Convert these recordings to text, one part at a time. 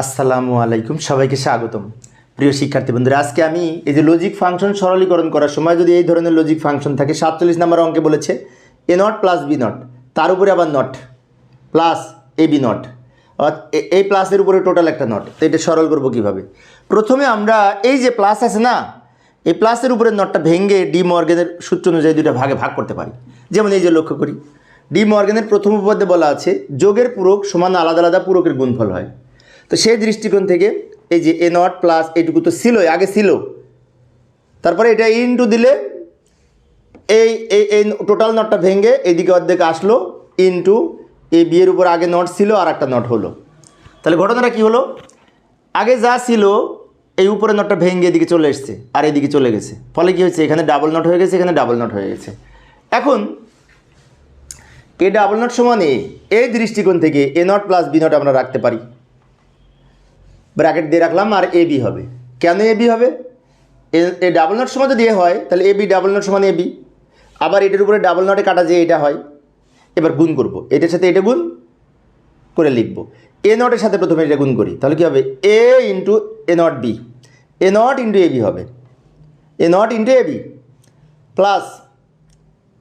আসসালামু আলাইকুম, সবাইকে স্বাগতম। প্রিয় শিক্ষার্থী বন্ধুরা, আজকে আমি এই যে লজিক ফাংশন সরলীকরণ করার সময় যদি এই ধরনের লজিক ফাংশন থাকে, সাতচল্লিশ নম্বর অঙ্কে বলেছে A not plus B not তার উপরে আবার not plus A B not এই প্লাসের উপরে টোটাল একটা নট তো এটা সরল করব কীভাবে? প্রথমে আমরা এই যে প্লাস আছে না, এই প্লাসের উপরে নটটা ভেঙে ডি মর্গেনের সূত্র অনুযায়ী দুটা ভাগে ভাগ করতে পারি। যেমন এই যে লক্ষ্য করি ডি মর্গেনের প্রথম উপপাদ্যে বলা আছে, যোগের পূরক সমান আলাদা আলাদা পূরকের গুণফল হয়। তো সেই দৃষ্টিকোণ থেকে এই যে এ নট প্লাস এইটুকু তো ছিলই, আগে ছিল। তারপরে এটা ইনটু দিলে এই এই টোটাল নটটা ভেঙে এদিকে অর্ধেক আসলো ইনটু এই বিয়ের উপর আগে নট ছিল আর একটা নট হলো। তাহলে ঘটনাটা কি হলো? আগে যা ছিল এই উপরে নটটা ভেঙে এদিকে চলে এসছে আর এদিকে চলে গেছে। ফলে কি হয়েছে? এখানে ডাবল নট হয়ে গেছে, এখানে ডাবল নট হয়ে গেছে। এখন এ ডাবল নট সমান এ এই দৃষ্টিকোণ থেকে A not plus B not আমরা রাখতে পারি। ব্র্যাকেট দিয়ে রাখলাম আর এ বি হবে। কেন এ বি হবে? এ- ডাবল নট সমান যদি এ হয়, তাহলে এ বি ডাবল নট সমান এ বি আবার এটার উপরে ডাবল নটে কাটা যে এটা হয়, এবার গুণ করব। এটার সাথে এটা গুণ করে লিখব। এ নটের সাথে প্রথমে এটা গুণ করি, তাহলে কী হবে? A into A not B A not into A B হবে। A not into A B plus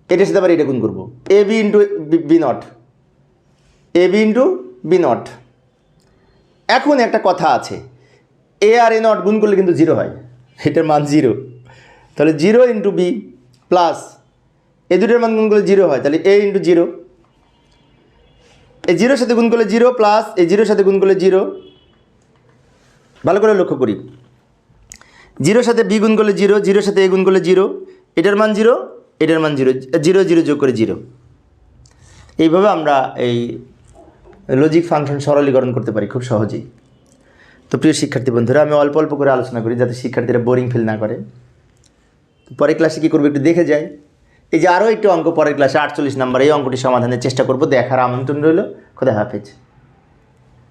এটার সাথে আবার এটা গুণ করব। A B into B not A B into B not এখন একটা কথা আছে এ আর এ নট গুণ করলে কিন্তু জিরো হয়। এটার মান জিরো তাহলে zero into B plus A দুটোর মান গুণ করলে জিরো হয়। তাহলে এ ইন্টু জিরো এ জিরোর সাথে গুণ করলে জিরো প্লাস এ জিরোর সাথে গুণ করলে জিরো ভালো করে লক্ষ্য করি। জিরোর সাথে বি গুণ করলে জিরো জিরোর সাথে এ গুণ করলে জিরো এটার মান জিরো এটার মান জিরো জিরো জিরো যোগ করে জিরো এইভাবে আমরা এই লজিক ফাংশন সরলীকরণ করতে পারি খুব সহজেই। তো প্রিয় শিক্ষার্থী বন্ধুরা, আমি অল্প অল্প করে আলোচনা করি যাতে শিক্ষার্থীরা বোরিং ফিল না করে। পরে পরের ক্লাসে কী করব একটু দেখে যাই। এই যে আরও একটু অঙ্ক, পরের ক্লাসে আটচল্লিশ নাম্বার এই অঙ্কটি সমাধানের চেষ্টা করব, দেখার আমন্ত্রণ রইল। খোদা হাফেজ।